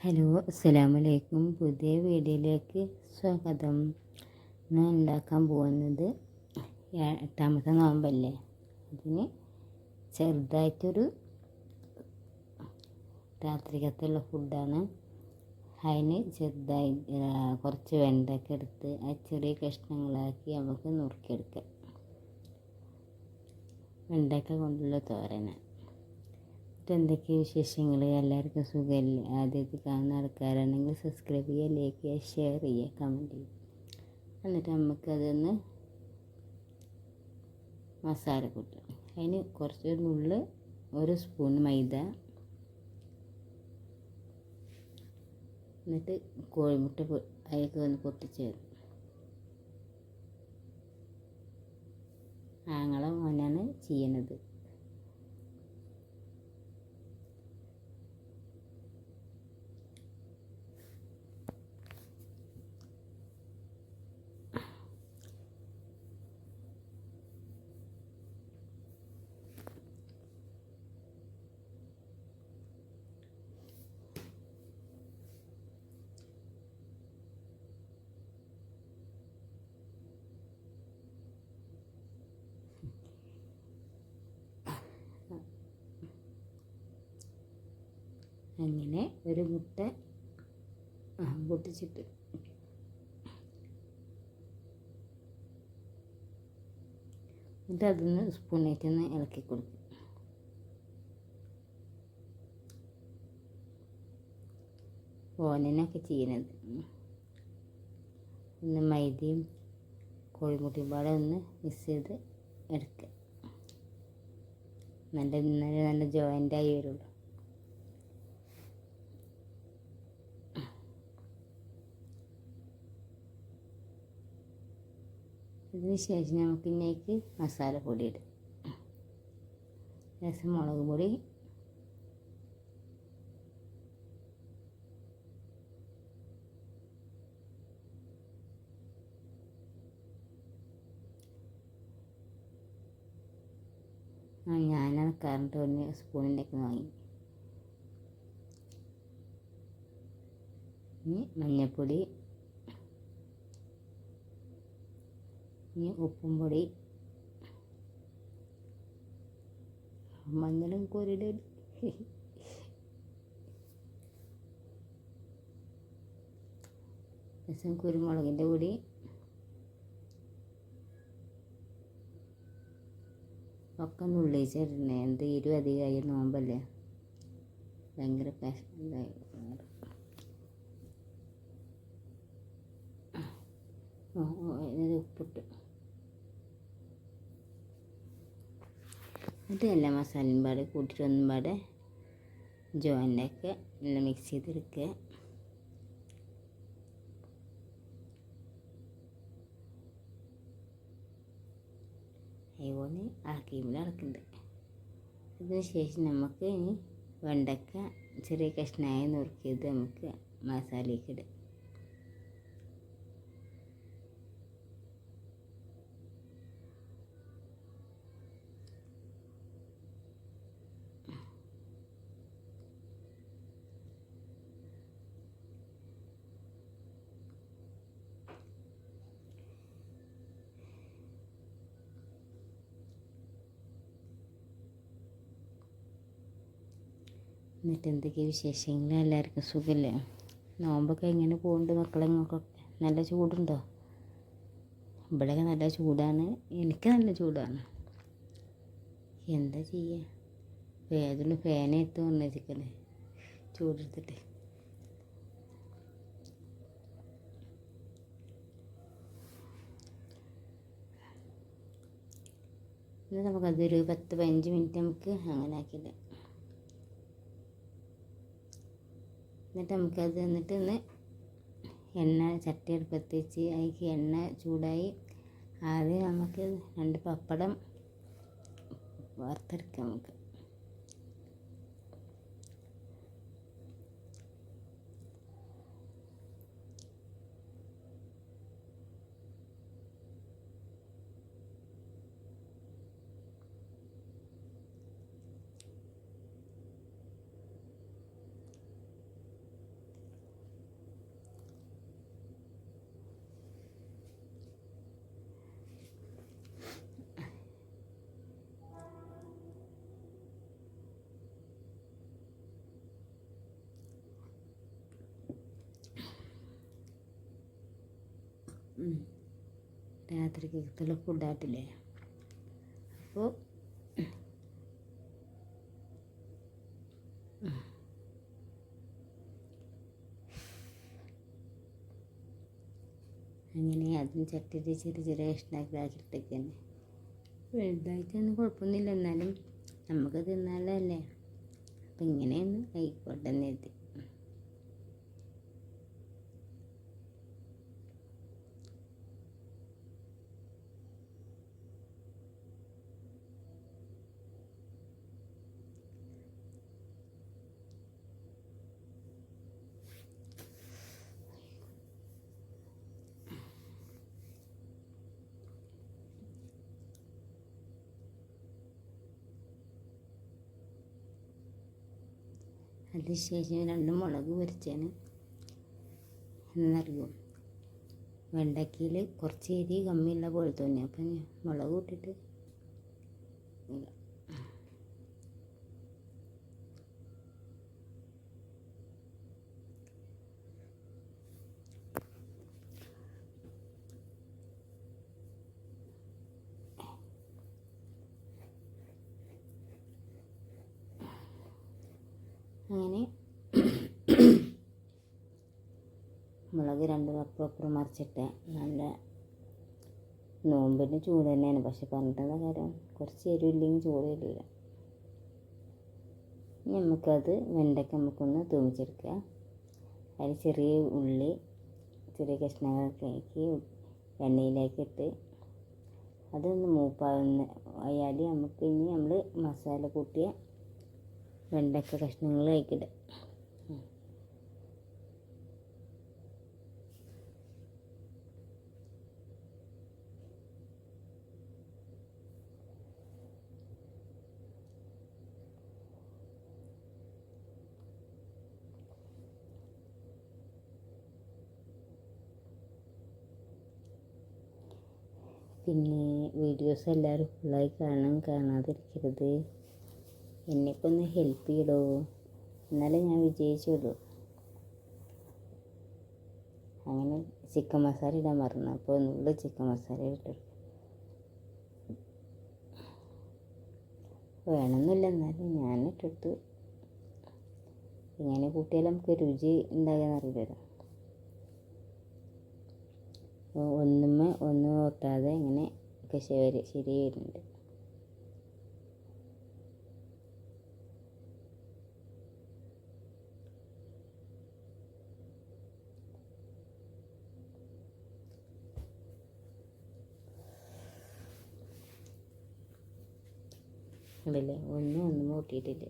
Hello അസ്സലാമലൈക്കും. പുതിയ വീഡിയോയിലേക്ക് സ്വാഗതം. ഇന്ന് ഉണ്ടാക്കാൻ പോകുന്നത് എട്ടാമത്തെ നോമ്പല്ലേ? അതിന് ചെറുതായിട്ടൊരു രാത്രിക്കത്തുള്ള ഫുഡാണ്. അതിന് ചെറുതായി കുറച്ച് വെണ്ടയൊക്കെ എടുത്ത് ആ ചെറിയ കഷ്ണങ്ങളാക്കി നമുക്ക് നുറുക്കിയെടുക്കാം. വെണ്ടയ്ക്ക കൊണ്ടുള്ള തോരന് എന്തൊക്കെ വിശേഷങ്ങൾ എല്ലാവർക്കും സുഖമല്ലേ ആദ്യത്തെ കാണുന്ന ആൾക്കാരാണെങ്കിൽ സബ്സ്ക്രൈബ് ചെയ്യുക ലൈക്ക് ചെയ്യുക ഷെയർ ചെയ്യുക കമന്റ് ചെയ്യുക. എന്നിട്ട് നമുക്കതൊന്ന് മസാല കൂട്ടുക അതിന് കുറച്ച് നുള്ള് ഒരു സ്പൂൺ മൈദ. എന്നിട്ട് കോഴിമുട്ട അതിലേക്ക് ഒന്ന് പൊട്ടിച്ചേരും ആങ്ങളെ മോനാണ് ചെയ്യണത്. അങ്ങനെ ഒരു മുട്ട പൊട്ടിച്ചിട്ട്. എന്നിട്ട് അതൊന്ന് സ്പൂണായിട്ടൊന്ന് ഇളക്കി കൊടുക്കും. ഓനൊക്കെ ചെയ്യണത്. ഒന്ന് മൈദയും കോഴിമുട്ടിയും പാടെ ഒന്ന് മിക്സ് ചെയ്ത് എടുക്കുക നല്ല നല്ല നല്ല ജോയിന്റായി വരുള്ളൂ. അതിന് ശേഷം നമുക്ക് ഇന്നേക്ക് മസാലപ്പൊടി ഇടും. രസം മുളക് പൊടി. ആ ഞാനത് കറണ്ട് വന്ന് സ്പൂണിന്റെ ഒക്കെ വാങ്ങി. ഇനി മഞ്ഞൾപ്പൊടി ഇനി ഉപ്പും പൊടി. മഞ്ഞളും കോരിയുടെ രസം കുരുമുളകിന്റെ പൊടി. ഒക്കെ നുള്ളിച്ചിടണേ എന്ത് അധികമായി നോമ്പല്ലേ? ഭയങ്കര പാഷൻ ഉപ്പിട്ട്. എന്നിട്ട് എല്ലാ മസാലയും പാടെ കൂട്ടിയിട്ട് ഒന്നും പാടെ ജോയിന്റെയൊക്കെ എല്ലാം മിക്സ് ചെയ്തെടുക്കുക. അതുപോലെ ഇളക്കുന്നുണ്ട്. അതിന് ശേഷം നമുക്ക് ഇനി വെണ്ടക്ക ചെറിയ കഷ്ണമായി നുറുക്കിയത് നമുക്ക് മസാലയ്ക്ക് ഇടാം. എന്നിട്ട് എന്തൊക്കെ വിശേഷങ്ങൾ? എല്ലാവർക്കും സുഖമല്ലേ നോമ്പൊക്കെ എങ്ങനെ പോകുന്നുണ്ട് മക്കളെ നിങ്ങൾക്കൊക്കെ നല്ല ചൂടുണ്ടോ? ഇവിടെയൊക്കെ നല്ല ചൂടാണ്. എനിക്ക് നല്ല ചൂടാണ്. എന്താ ചെയ്യുക വേദന ഫാനെടുത്ത് എത്ത് വന്നിരിക്കല്ലേ ചൂടെടുത്തിട്ട്. ഇന്ന് നമുക്കതൊരു പത്ത് പതിനഞ്ച് മിനിറ്റ് നമുക്ക് അങ്ങനെ ആക്കിയിടാം എന്നിട്ട് നമുക്കത് എന്നിട്ട് ഒന്ന് എണ്ണ ചട്ടി അടുപ്പത്ത് വെച്ച് അതിലേക്ക് എണ്ണ ചൂടായി. ആദ്യം നമുക്ക് രണ്ട് പപ്പടം വറുത്തെടുക്കാം നമുക്ക്. രാത്രിക്കുള്ള ഫുഡായിട്ടില്ലേ അപ്പോൾ അങ്ങനെ അതും ചട്ടിയിൽ ചെറിയ ചെറിയ കഷ്ണാക്കിയിട്ടൊക്കെ തന്നെ വലുതായിട്ടൊന്നും കുഴപ്പമൊന്നുമില്ല. എന്നാലും നമുക്ക് തിന്നാലല്ലേ? അപ്പം ഇങ്ങനെയൊന്ന് ആയിക്കോട്ടെ എന്ന് അതിനുശേഷം രണ്ട് മുളക് പൊരിച്ചാണ് എന്നറിയോ വെണ്ടയ്ക്കയിൽ കുറച്ച് എരി കമ്മിയുള്ള പോലെ തോന്നി അപ്പം മുളക് കൂട്ടിയിട്ട് അങ്ങനെ മുളക് രണ്ട് കപ്പ് അപ്പുറം മറിച്ചിട്ട് നല്ല നോമ്പിന് ചൂട് തന്നെയാണ്. പക്ഷെ പറഞ്ഞിട്ടുള്ള കാര്യം കുറച്ച് എരിവില്ലെങ്കിൽ ചൂട് വരില്ല നമുക്കത് വെണ്ടയ്ക്ക നമുക്കൊന്ന് തൂമിച്ചെടുക്കുക. അതിൽ ചെറിയ ഉള്ളി ചെറിയ കഷ്ണങ്ങളൊക്കെ എണ്ണയിലേക്ക് ഇട്ട് അതൊന്ന് മൂപ്പാകുന്ന ആയാൽ നമുക്ക് ഇനി നമ്മൾ മസാല കൂട്ടിയ വെണ്ടയ്ക്ക കഷ്ണങ്ങൾ കഴിക്കട്ടെ. പിന്നെ വീഡിയോസ് എല്ലാവരും ഫുള്ളായി കാണാൻ കാണാതിരിക്കരുത്. എന്നെയൊക്കെ ഒന്ന് ഹെൽപ്പ് ചെയ്യടോ എന്നാലേ ഞാൻ വിജയിച്ചുള്ളൂ അങ്ങനെ ചിക്കൻ മസാല ഇടാൻ മറന്നു. അപ്പോൾ ഒന്നുകൂടെ ചിക്കൻ മസാല ഇട്ടു വേണമെന്നില്ല എന്നാലും ഞാൻ ഇട്ടിട്ട് ഇങ്ങനെ കൂട്ടിയാൽ നമുക്ക് രുചി ഒന്നുമ്മ ഒന്നുമ്മേ ഒന്നും ഒട്ടാതെ ഇങ്ങനെ ഒക്കെ ശരി ശരി വരുന്നുണ്ട് കണ്ടില്ലേ ഒന്നും ഒന്നും കൂട്ടിയിട്ടില്ല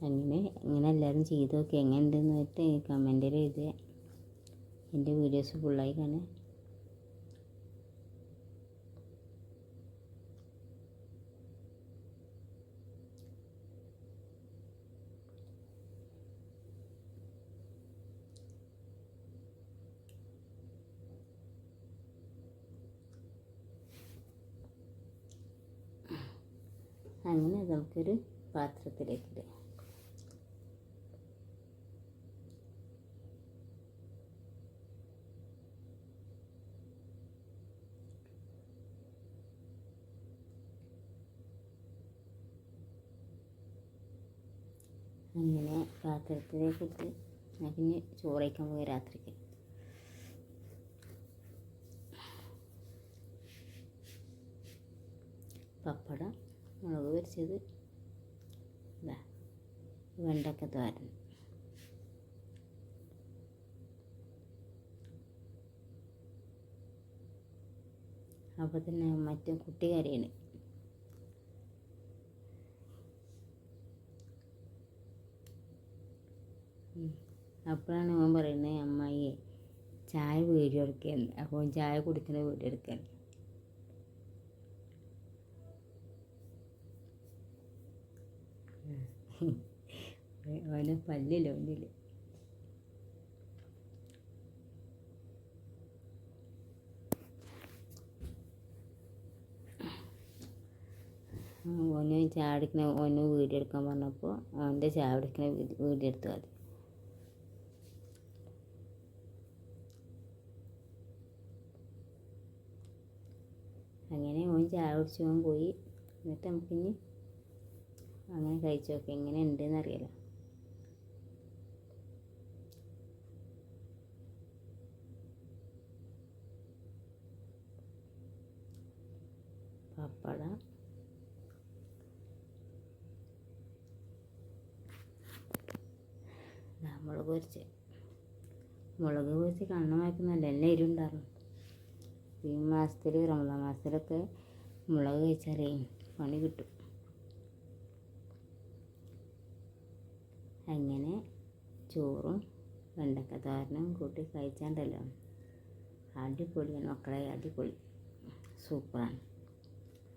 അങ്ങനെ ഇങ്ങനെ എല്ലാവരും ചെയ്ത് നോക്കി. എങ്ങനെ ഉണ്ടെന്ന് വെച്ചിട്ട് കമന്റിൽ എഴുതുക. എന്റെ വീഡിയോസ് ഫുള്ളായി കാണുക. അങ്ങനെ നമുക്കൊരു പാത്രത്തിലേക്ക് ഇടുക. അങ്ങനെ പാത്രത്തിലേക്ക് ഇട്ട് ഞാൻ പിന്നെ ചോറ് കഴിക്കാൻ പോയി രാത്രിക്ക്. പപ്പടം മുളക് പൊരിച്ചത്. ഇതാ വെണ്ടക്ക തോരൻ. അപ്പോൾ തന്നെ മറ്റേ കുട്ടി കരയാണ് അപ്പോഴാണ് അവൻ പറയുന്നത് അമ്മായി ചായ വീഡിയോ അപ്പോൾ ചായ കുടിക്കുന്ന വീഡിയോ അവന് പല്ലില്ല ഒന്നില്ല ഓന് ചാടിക്കണ ഓന് വീഡിയോ എടുക്കാൻ പറഞ്ഞപ്പോൾ അവന്റെ ചാടിക്കുന്ന വീഡിയോ എടുത്തു അത് അങ്ങനെ ഓൻ ചായ കുടിച്ച് പോയി. എന്നിട്ട് നമുക്കിനി അങ്ങനെ കഴിച്ചു നോക്കി എങ്ങനെ ഉണ്ടെന്ന് എന്ന് പപ്പട. മുളക് പൊരിച്ച്. മുളക് പൊരിച്ച് കണ്ണ് വായിക്കുന്നല്ല എല്ലാം എരിവുണ്ടായിരുന്നു ഈ മാസത്തിൽ റമദാൻ മാസത്തിലൊക്കെ മുളക് കഴിച്ചാലേ പണി കിട്ടും. അങ്ങനെ ചോറും വെണ്ടക്ക തോരനും കൂട്ടി കഴിച്ചാണ്ടല്ലോ. അടിപൊളിയാണ് മക്കളെ അടിപൊളി. സൂപ്പറാണ്.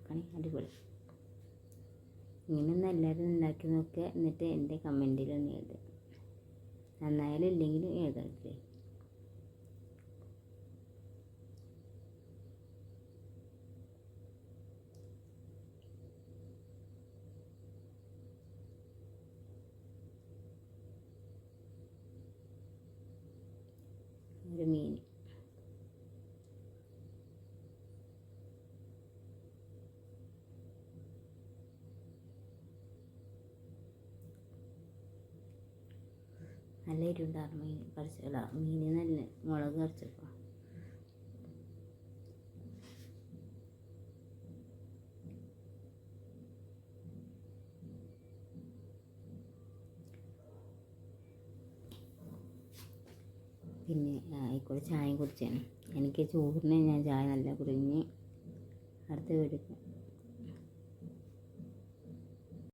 മക്കളെ അടിപൊളി. ഇങ്ങനെയൊന്നും എല്ലാവരും ഉണ്ടാക്കി നോക്കുക എന്നിട്ട് എന്റെ കമന്റിലൊന്ന് എഴുതുക. നന്നായാലും ഇല്ലെങ്കിലും എഴുതണ്ടേ നല്ല എരിവുണ്ടായിരുന്നു മീൻ കറിച്ചല്ല മീൻ നല്ല മുളക് പറിച്ചപ്പോൾ പിന്നെ ആയിക്കോട്ടെ ചായ കുടിച്ചാണ് എനിക്ക് ചോറിന് ഞാൻ ചായ നല്ല കുടിഞ്ഞ് അടുത്ത വീട്ടിൽ